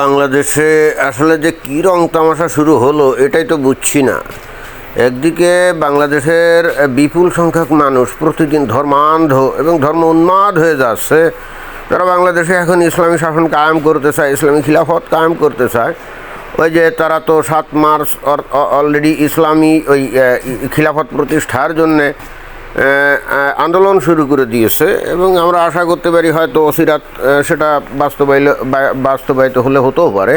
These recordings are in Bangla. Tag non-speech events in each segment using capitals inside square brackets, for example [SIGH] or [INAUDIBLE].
বাংলাদেশে আসলে যে কী রং তামাশা শুরু হলো, এটাই তো বুঝছি না। একদিকে বাংলাদেশের বিপুল সংখ্যক মানুষ প্রতিদিন ধর্মান্ধ এবং ধর্ম উন্মাদ হয়ে যাচ্ছে। তারা বাংলাদেশে এখন ইসলামী শাসন কায়েম করতে চায়, ইসলামী খিলাফত কায়েম করতে চায়, ওই যে তারা তো সাত মার্চ অলরেডি ইসলামী ওই খিলাফত প্রতিষ্ঠার জন্যে আন্দোলন শুরু করে দিয়েছে এবং আমরা আশা করতে পারি হয়তো অসিরাত সেটা বাস্তবায়িত বাস্তবায়িত হলে হতেও পারে।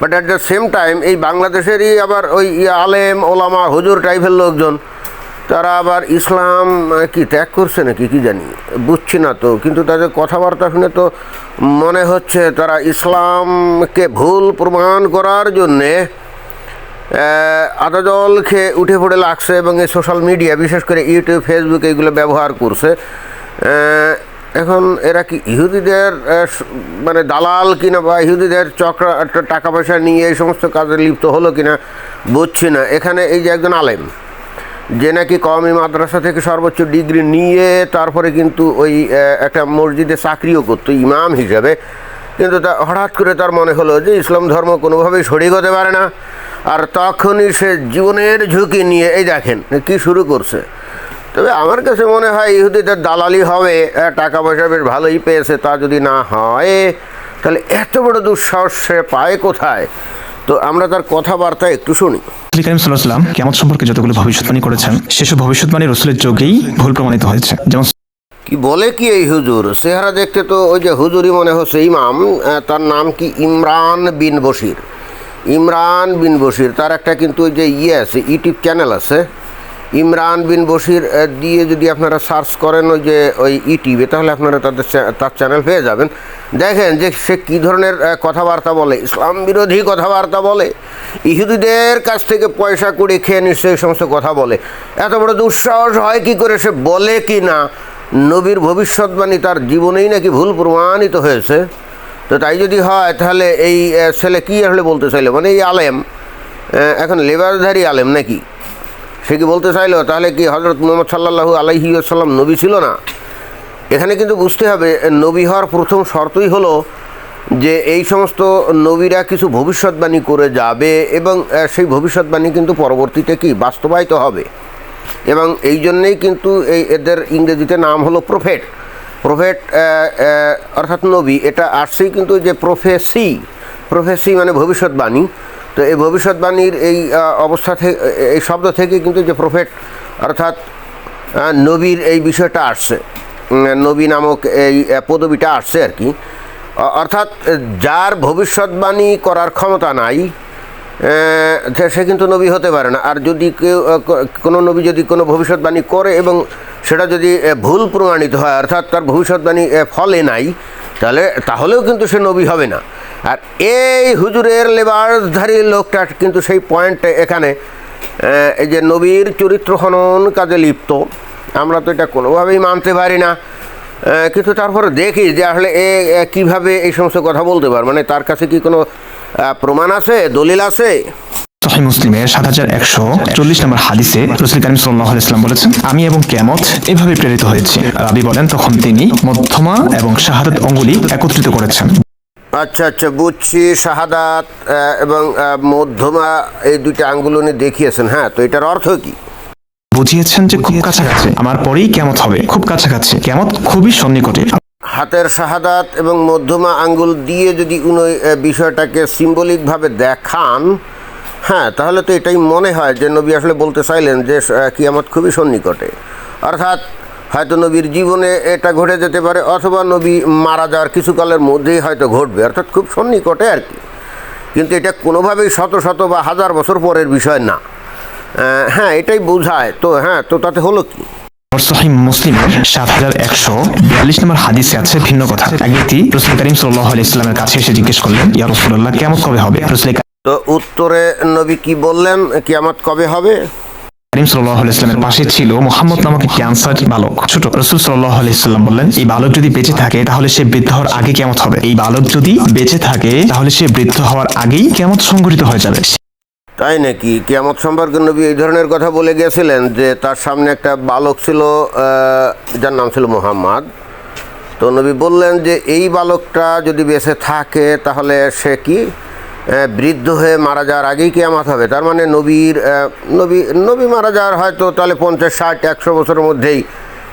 But at the same time এই বাংলাদেশেরই আবার ওই আলেম, ওলামা, হুজুর টাইপের লোকজন, তারা আবার ইসলাম কি ত্যাগ করছে নাকি, কি জানি, বুঝছি না তো। কিন্তু তাদের কথাবার্তা শুনে তো মনে হচ্ছে তারা ইসলামকে ভুল প্রমাণ করার জন্যে আদা জল খেয়ে উঠে পড়ে লাগছে এবং এই সোশ্যাল মিডিয়া বিশেষ করে ইউটিউব ফেসবুক এগুলো ব্যবহার করছে। এখন এরা কি ইহুদিদের মানে দালাল কিনা বা ইহুদিদের চক্র টাকা পয়সা নিয়ে এই সমস্ত কাজে লিপ্ত হলো কিনা বুঝছি না। এখানে এই যে একজন আলেম, যে নাকি কওমি মাদ্রাসা থেকে সর্বোচ্চ ডিগ্রি নিয়ে তারপরে কিন্তু ওই একটা মসজিদে চাকরিও করতো, ইমাম হিসাবে। কিন্তু তা হঠাৎ করে তার মনে হলো যে ইসলাম ধর্ম কোনোভাবেই সরিয়ে হতে পারে না। আর তখনই সে জীবনের ঝুঁকি নিয়ে এই দেখেন কি শুরু করছে। তবে আমার কাছে মনে হয় ইহুদিদের দালালি হবে টাকা পয়সা বেশ ভালোই পেয়েছে তা যদি না হয় তাহলে এত বড় দুঃসাহস সে পায় কোথায়? তো আমরা তার কথাবার্তা একটু শুনি। করিম সাল্লাহাম কেমন সম্পর্কে যতগুলো ভবিষ্যৎবাণী করেছেন সেসব ভবিষ্যৎবাণী রসুলের যোগেই ভুল প্রমাণিত হয়েছে। যেমন কি বলে কি এই হুজুর? চেহারা দেখতে তো ওই যে হুজুরই মনে হচ্ছে ইমাম তার নাম কি ইমরান বিন বশির। ইমরান বিন বশির তার একটা কিন্তু ওই যে ইয়ে আছে ইউটিউব চ্যানেল আছে। ইমরান বিন আহ, দিয়ে যদি আপনারা সার্চ করেন ওই যে ওই ইউটিউবে তাহলে আপনারা তাদের তার চ্যানেল পেয়ে যাবেন। দেখেন যে সে কী ধরনের কথাবার্তা বলে ইসলাম বিরোধী কথাবার্তা বলে ইহুদিদের কাছ থেকে পয়সা করে খেয়ে নিশ্চয়ই এই সমস্ত কথা বলে। এত বড় দুঃসাহস হয় কি করে সে বলে কি না? নবীর ভবিষ্যৎবাণী তার জীবনেই নাকি ভুল প্রমাণিত হয়েছে। তো তাই যদি হয়, তাহলে এই ছেলে কী আসলে বলতে চাইলো? মানে এই আলেম এখন লেবারধারী আলেম নাকি? সে কি বলতে চাইলো? তাহলে কি হজরত মোহাম্মদ সাল্লাহু আলাইহি আসাল্লাম নবী ছিল না? এখানে কিন্তু বুঝতে হবে, নবী হওয়ার প্রথম শর্তই হলো যে এই সমস্ত নবীরা কিছু ভবিষ্যৎবাণী করে যাবে এবং সেই ভবিষ্যৎবাণী কিন্তু পরবর্তীতে কি বাস্তবায়িত হবে। এবং এই জন্যেই কিন্তু এই এদের ইংরেজিতে নাম হলো প্রফেট। প্রফেট অর্থাৎ নবী, এটা আসছেই কিন্তু যে প্রফেসি প্রফেসি মানে ভবিষ্যৎবাণী। তো এই ভবিষ্যৎবাণীর এই অবস্থা থেকে এই শব্দ থেকে কিন্তু যে প্রফেট অর্থাৎ নবীর এই বিষয়টা আসছে। নবী নামক এই পদবিটা আসছে আর কি। অর্থাৎ, যার ভবিষ্যৎবাণী করার ক্ষমতা নাই সে- কিন্তু নবী হতে পারে না। আর যদি কেউ কোনো নবী যদি কোনো ভবিষ্যৎবাণী করে এবং সেটা যদি ভুল প্রমাণিত হয়, অর্থাৎ তার ভবিষ্যৎবাণী ফলে নাই, তাহলে, তাহলেও কিন্তু সে নবী হবে না। আর এই হুজুরের লেবাসধারী লোকটা কিন্তু সেই পয়েন্টে এখানে এই যে নবীর চরিত্র হনন কাজে লিপ্ত। আমরা তো এটা কোনোভাবেই মানতে পারি না। কিন্তু তারপরে দেখি যে আসলে এ, কীভাবে এই সমস্ত কথা বলতে পার। মানে তার কাছে কি কোনো প্রমাণ আছে দলিল আছে? সহি মুসলিমের সাত হাজার একশো চল্লিশ নম্বর হাদিসে রসুল করিম সাল্লাহ ইসলাম বলেছেন আমি এবং কেমত এভাবে প্রেরিত হয়েছি। রাবি বলেন তখন তিনি মধ্যমা এবং শাহাদাত অঙ্গুলি একত্রিত করেছেন। আচ্ছা আচ্ছা বুঝছি। শাহাদাত আহ, এবং আহ, মধ্যমা এই দুইটা আঙ্গুল উনি দেখিয়েছেন। হ্যাঁ তো এটার অর্থ কি? বুঝিয়েছেন যে খুব কাছাকাছি। আমার পরেই কেমত হবে। খুব কাছাকাছি। কেমত খুবই সন্নিকটে। হাতের শাহাদাত এবং মধ্যমা আঙ্গুল দিয়ে যদি বিষয়টাকে সিম্বলিকভাবে দেখান হ্যাঁ তাহলে তো এটাই মনে হয় যে নবী আসলে বলতে চাইলেন যে কিয়ামত খুবই সন্নিকটে। অর্থাৎ হয়তো নবীর জীবনে এটা ঘটে যেতে পারে, অথবা নবী মারা যাওয়ার কিছুকালের মধ্যেই হয়তো ঘটবে, অর্থাৎ খুব সন্নিকটে আর কি। কিন্তু এটা কোনোভাবেই শত শত বা হাজার বছর পরের বিষয় না। হ্যাঁ এটাই বোঝায়। তো হ্যাঁ তো তাতে হলো কি? সহি মুসলিমের সাত হাজার একশো বিয়াল্লিশ নম্বর হাদিসে আছে ভিন্ন কথা। এক ব্যক্তি রসুল করিম সাল্লাহ ইসলামের কাছে এসে জিজ্ঞেস করলেন ইয়া রসুল্লাহ কেমন কবে হবে? রসুল তো উত্তরে নবী কি বললেন কিয়ামত কবে হবে? করিম সাল্লাহ ইসলামের পাশে ছিল মোহাম্মদ নামক ক্যান্সার বালক। ছোট রসুল সাল্লাহ ইসলাম বললেন এই বালক যদি বেঁচে থাকে তাহলে সে বৃদ্ধ হওয়ার আগে কেমন হবে। এই বালক যদি বেঁচে থাকে তাহলে সে বৃদ্ধ হওয়ার আগেই কেমন সংঘটিত হয়ে যাবে। তাই নাকি? কিয়ামত সম্পর্কে নবী এই ধরনের কথা বলে গেছিলেন যে তার সামনে একটা বালক ছিল যার নাম ছিল মোহাম্মদ। তো নবী বললেন যে এই বালকটা যদি বেঁচে থাকে তাহলে সে কি বৃদ্ধ হয়ে মারা যাওয়ার আগেই কেয়ামাত হবে। তার মানে নবীর নবী নবী মারা যাওয়ার হয়তো তাহলে পঞ্চাশ, ষাট, একশো বছরের মধ্যেই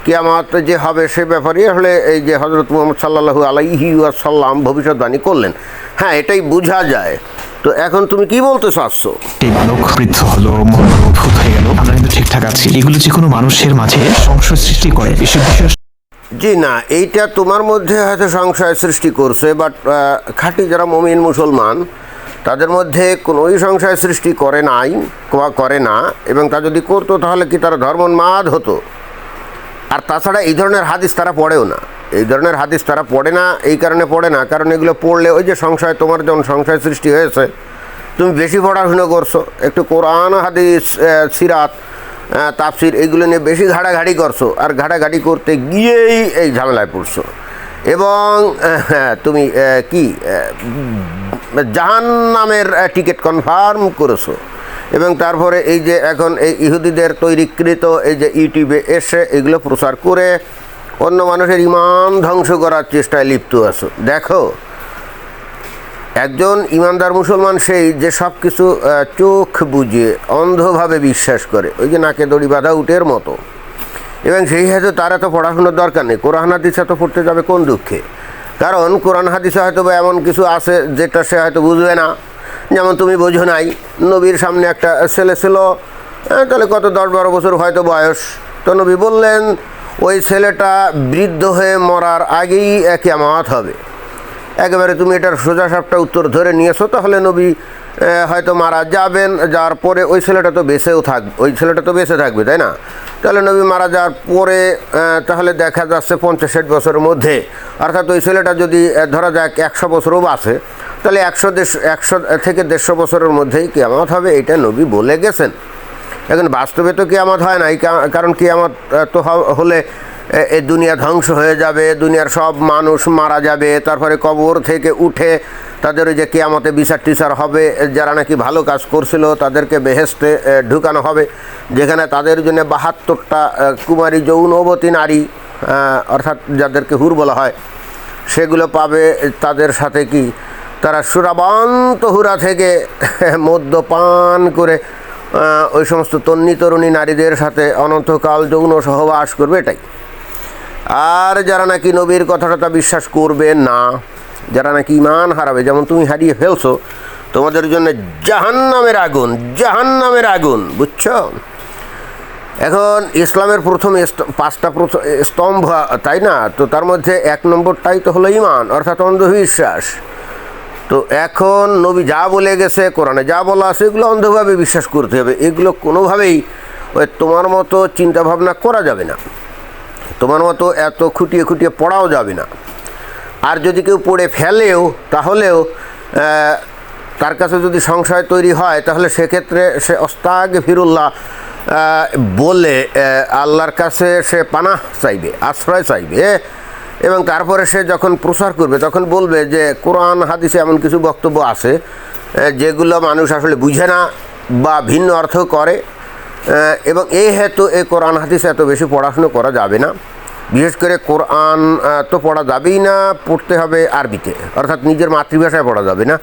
কেয়ামাত যে হবে সে ব্যাপারে হলে এই যে হজরত মোহাম্মদ সাল্লাহু আলাইহি সাল্লাম ভবিষ্যৎবাণী করলেন। হ্যাঁ এটাই বোঝা যায়। তো এখন তুমি কি বলতে চাচ্ছ? এই বালক বৃদ্ধ হলো অদ্ভুত হয়ে গেল। আমরা কিন্তু ঠিকঠাক আছি। এগুলো যে কোনো মানুষের মাঝে সংশয় সৃষ্টি করে এসব বিষয় জি না এইটা তোমার মধ্যে হয়তো সংশয় সৃষ্টি করছে বাট খাঁটি যারা মমিন মুসলমান তাদের মধ্যে কোনোই সংশয় সৃষ্টি করে নাই বা করে না এবং তা যদি করতো তাহলে কি তারা ধর্মোন্মাদ হতো? আর তাছাড়া এই ধরনের হাদিস তারা পড়েও না। এই ধরনের হাদিস তারা পড়ে না এই কারণে পড়ে না। কারণ এগুলো পড়লে ওই যে সংশয় তোমার যেমন সংশয় সৃষ্টি হয়েছে তুমি বেশি পড়াশুনো করছ একটু কোরআন হাদিস সিরাত তাফসির এইগুলো নিয়ে বেশি ঘাটাঘাটি করছ আর ঘাটাঘাটি করতে গিয়েই এই ঝামেলায় পড়ছো। এবং হ্যাঁ, তুমি কি জাহান নামের টিকিট কনফার্ম করেছ। এবং তারপরে এই যে এখন এই ইহুদিদের তৈরিকৃত এই যে ইউটিউবে এসে এগুলো প্রচার করে অন্য মানুষের ইমান ধ্বংস করার চেষ্টায় লিপ্ত আছো। দেখো, একজন ইমানদার মুসলমান সেই যে সব কিছু চোখ বুঝে, অন্ধভাবে বিশ্বাস করে, ওই যে নাকে দড়ি বাঁধা উটের মতো। এবং সেই হয়তো তার এত পড়াশোনার দরকার নেই। কোরআন হাদিস এত পড়তে যাবে কোন দুঃখে? কারণ কোরআন হাদিসে হয়তো বা এমন কিছু আছে যেটা সে হয়তো বুঝবে না। যেমন তুমি বোঝো নাই, নবীর সামনে একটা ছেলে ছিল তাহলে কত দশ বারো বছর হয়তো বয়স। তো নবী বললেন, ওই ছেলেটা বৃদ্ধ হয়ে মরার আগেই কেমাত হবে। একেবারে তুমি এটার সোজা সাপটা উত্তর ধরে নিয়েছো, তাহলে নবী হয়তো মারা যাবেন, যাওয়ার পরে ওই ছেলেটা তো বেঁচেও থাকবে ওই ছেলেটা তো বেঁচে থাকবে, তাই না? তাহলে নবী মারা যাওয়ার পরে তাহলে দেখা যাচ্ছে পঞ্চাশ ষাট বছরের মধ্যে। অর্থাৎ ওই ছেলেটা যদি ধরা যাক একশো বছরও বাঁচে তাহলে একশো দেড়শো, একশো থেকে দেড়শো বছরের মধ্যেই কেয়ামত হবে, এটা নবী বলে গেছেন। এখন বাস্তবে তো কেয়ামত হয় না, এই কারণ কেয়ামত তো হলে, এ- দুনিয়া ধ্বংস হয়ে যাবে, দুনিয়ার সব মানুষ মারা যাবে, তারপরে কবর থেকে উঠে তাদের ওই যে কেয়ামতে বিচার টিচার হবে, যারা নাকি ভালো কাজ করছিল, তাদেরকে বেহেস্তে ঢুকানো হবে, যেখানে তাদের জন্য বাহাত্তরটা কুমারী যৌনবতী নারী অর্থাৎ যাদেরকে হুর বলা হয়, সেগুলো পাবে, তাদের সাথে কি তারা সুরাবান্ত হুরা থেকে [LAUGHS] মদ্যপান করে ওই সমস্ত তন্নি তরুণী নারীদের সাথে অনন্তকাল যৌন সহবাস করবে এটাই। আর যারা নাকি নবীর কথাটা বিশ্বাস করবে না, যারা নাকি ইমান হারাবে, যেমন তুমি হারিয়ে ফেলছো, তোমাদের জন্য জাহান্নামের আগুন জাহান্নামের আগুন, বুঝছ? এখন ইসলামের প্রথম পাঁচটা প্রথম স্তম্ভ, তাই না? তো তার মধ্যে এক নম্বরটাই তো হলো ইমান অর্থাৎ অন্ধবিশ্বাস। তো এখন নবী যা বলে গেছে, কোরআনে যা বলা আছে, এগুলো অন্ধভাবে বিশ্বাস করতে হবে। এগুলো কোনোভাবেই ওই তোমার মতো চিন্তা ভাবনা করা যাবে না। তোমার মতো এত খুঁটিয়ে খুঁটিয়ে পড়াও যাবে না। আর যদি কেউ পড়ে ফেলেও, তাহলেও তার কাছে যদি সংশয় তৈরি হয়, তাহলে সেক্ষেত্রে সে অস্তাগ ফিরুল্লাহ বলে আল্লাহর কাছে সে পানাহ চাইবে, আশ্রয় চাইবে। এবং তারপরে সে যখন প্রচার করবে, তখন বলবে যে কোরআন, হাদিসে এমন কিছু বক্তব্য আছে যেগুলো মানুষ আসলে বুঝে না বা ভিন্ন অর্থ করে এবং এই হেতু এই কোরআন, হাদিস এত বেশি পড়াশুনো করা যাবে না। বিশেষ করে কোরআন তো পড়া যাবেই না, পড়তে হবে আরবিতে, অর্থাৎ নিজের মাতৃভাষায় পড়া যাবে না।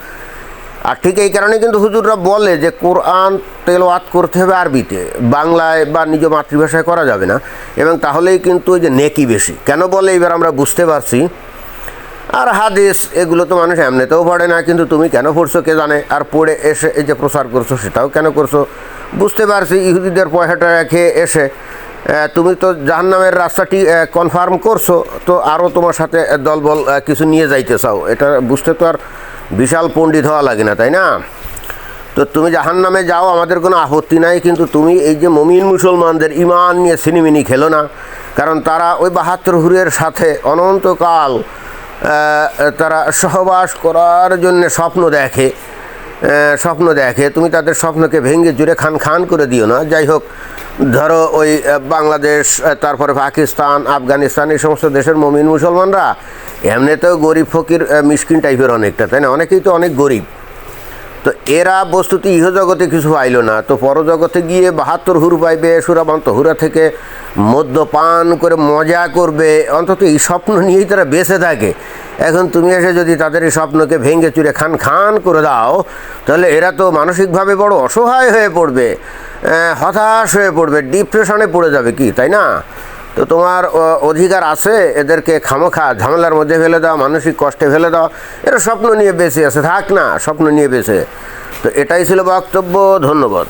আর ঠিক এই কারণে কিন্তু হুজুররা বলে যে কোরআন তেলাওয়াত করতে হবে আরবিতে। বাংলায় বা নিজ মাতৃভাষায় করা যাবে না। এবং তাহলেই কিন্তু ওই যে নেকি বেশি। কেন বলে? এবার আমরা বুঝতে পারছি। আর হাদিস, এগুলো তো মানুষ এমনিতেও পড়ে না, কিন্তু তুমি কেন পড়ছো কে জানে? আর পড়ে এসে এই যে প্রচার করছ, সেটাও কেন করছ? বুঝতে পারছি, ইহুদিদের পয়সাটা রেখে এসে তুমি তো জাহান্নামের রাস্তাটি কনফার্ম করছ, তো আরও তোমার সাথে দলবল কিছু নিয়ে যাইতে চাও। এটা বুঝতে তো আর বিশাল পণ্ডিত হওয়া লাগে না, তাই না? তো তুমি জাহান নামে যাও, আমাদের কোনো আপত্তি নাই, কিন্তু তুমি এই যে মমিন মুসলমানদের ইমান নিয়ে সিনেমিনি খেলো না। কারণ তারা ওই বাহাত্তর হুরের সাথে অনন্তকাল তারা সহবাস করার জন্য স্বপ্ন দেখে স্বপ্ন দেখে। তুমি তাদের স্বপ্নকে ভেঙে জুড়ে খান খান করে দিও না। যাই হোক ধরো ওই বাংলাদেশ তারপরে পাকিস্তান, আফগানিস্তান, এই সমস্ত দেশের মমিন মুসলমানরা, এমনিতেও গরিব ফকির মিসকিন টাইপের অনেকটা, তাই না? অনেকেই তো অনেক গরিব। তো এরা বস্তুত ইহজগতে কিছু পাইল না। তো পরজগতে গিয়ে বাহাত্তর হুর পাইবে, সুরাবান্ত হুরা থেকে মদ্যপান করে মজা করবে। অন্তত এই স্বপ্ন নিয়েই তারা বেঁচে থাকে। এখন তুমি এসে যদি তাদের এই স্বপ্নকে ভেঙে চুরে খান খান করে দাও, তাহলে এরা তো মানসিকভাবে বড় অসহায় হয়ে পড়বে হতাশ হয়ে পড়বে, ডিপ্রেশনে পড়ে যাবে কি, তাই না? তো তোমার অধিকার আছে, এদেরকে খামোখা ঝামেলার মধ্যে ফেলে দাও, মানসিক কষ্টে ফেলে দাও, এরা স্বপ্ন নিয়ে বেঁচে আছে, থাক না, স্বপ্ন নিয়ে বেঁচে। তো এটাই ছিল বক্তব্য, ধন্যবাদ।